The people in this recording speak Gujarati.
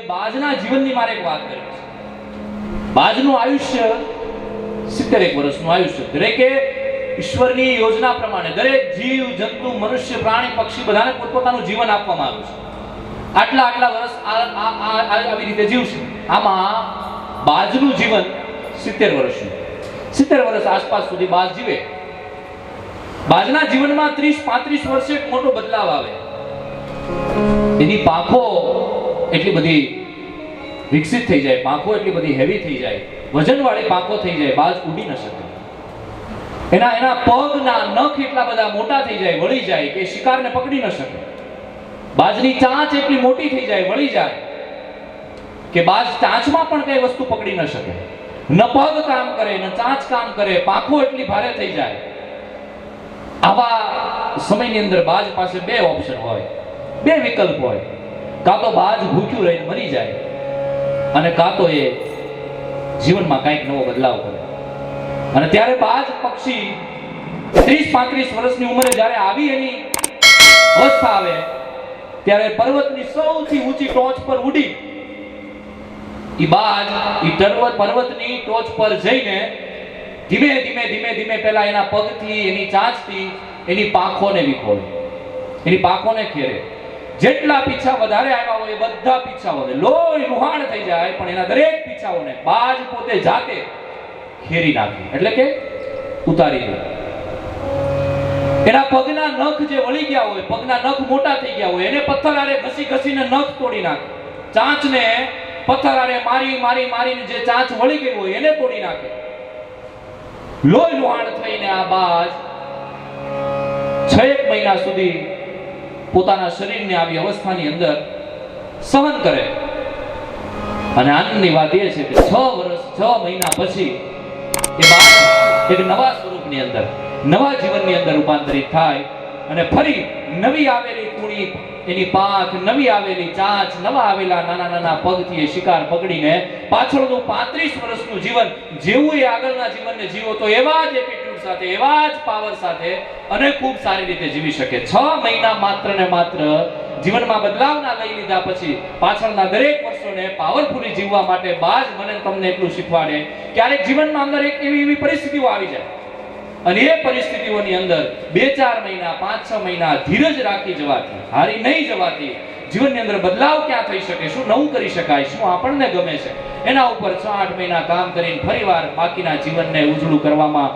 બાજના જીવનની મારે એક વાત કરી છે. બાજનું આયુષ્ય સિત્તેર એક વર્ષનું આયુષ્ય. દરેકે ઈશ્વરની યોજના પ્રમાણે, દરેક જીવ, જંતુ, મનુષ્ય, પ્રાણી, પક્ષી બધાને પોતપોતાનું જીવન આપવામાં આવ્યું છે. આટલા આટલા વર્ષ આવી રીતે જીવશે. આમાં બાજનું જીવન સિત્તેર વર્ષનું. સિત્તેર વર્ષ આસપાસ સુધી બાજ જીવે. બાજના જીવનમાં ત્રીસ પાંત્રીસ વર્ષે મોટો બદલાવ આવે. એની પાંખો એટલી બધી વિકસિત થઈ જાય, પાંખો એટલી બધી હેવી થઈ જાય, વજનવાળી પાંખો થઈ જાય, બાજ ઉડી ન શકે. એના એના પગના નખ એટલા બધા મોટા થઈ જાય, વળી જાય કે શિકારને પકડી ન શકે. બાજની ચાંચ એટલી મોટી થઈ જાય, વળી જાય કે બાજ ચાંચમાં પણ કઈ વસ્તુ પકડી ન શકે. ન પગ કામ કરે, ન ચાંચ કામ કરે, પાંખો એટલી ભારે થઈ જાય. આવા સમયની અંદર બાજ પાસે બે ઓપ્શન હોય, બે વિકલ્પ હોય. કાં તો બાજ ભૂખ્યું રહીને મરી જાય અને કાં તો એ જીવનમાં કંઈક નવો બદલાવ કરે. અને ત્યારે બાજ પક્ષી ત્રીસ પાંત્રીસ વર્ષની ઉંમરે જ્યારે આવી એની અવસ્થા આવે, ત્યારે પર્વતની સૌથી ઊંચી ટોચ પર ઉડી. ઈ બાજ, ઈ પર્વત પર્વતની ટોચ પર જઈને ધીમે ધીમે ધીમે ધીમે પહેલા એના પગથી, એની ચાંચથી એની પાંખોને વિખોળે. એની પાંખોને ખેરે. જેટલા પીછા વધારે આવ્યા હોય એ બધા પીછાઓ લોહી લુહાણ થઈ જાય, પણ એના દરેક પીછાઓને બાજ પોતે જાતે ખેરી નાખે. એટલે કે ઉતારી દે. એના પગના નખ જે વળી ગયા હોય, પગના નખ મોટા થઈ ગયા હોય, એને પથ્થર આરે ઘસી ઘસીને નખ તોડી નાખે. ચાંચને પથ્થર આરે મારી મારી, મારીને જે ચાંચ વળી ગઈ હોય, એને તોડી નાખે. લોહી લુહાણ થઈને આ બાજ છ એક મહિના સુધી પોતાના શરીરને આવી અવસ્થાની અંદર સહન કરે. અને આનંદની વાત એ છે કે છ વર્ષ, છ મહિના પછી એ બાળક એક નવા સ્વરૂપની અંદર, નવા જીવનની અંદર રૂપાંતરિત થાય અને ફરી નવી આવેલી કુણી, એની પાંખ, નવી આવેલી ચાંચ, નવા આવેલા નાના નાના પગથી એ શિકાર પકડીને પાછળનું પાંત્રીસ વર્ષનું જીવન, જેવું એ આગળના જીવનને જીવો તો એવા જ એટીટ્યુડ સાથે, એવા જ પાવર સાથે અને ખૂબ સારી રીતે જીવી શકે. છ મહિના માત્ર ને માત્ર જીવનમાં બદલાવના લઈ લીધા પછી પાછળના દરેક વર્ષોને પાવરફુલી જીવવા માટે બાજ મને તમને એટલું શીખવાડે, ક્યારેક જીવનમાં અંદર એક એવી એવી પરિસ્થિતિઓ આવી જાય. અને એ પરિસ્થિતિઓની અંદર બે ચાર મહિના, પાંચ છ મહિના ધીરજ રાખી જવાથી, હારી નહીં જવાથી જીવનની અંદર બદલાવ ક્યાં થઈ શકે, શું નવું કરી શકાય, શું આપણને ગમે છે, એના ઉપર છ આઠ મહિના કામ કરીને ફરીવાર બાકીના જીવનને ઉજળું કરવામાં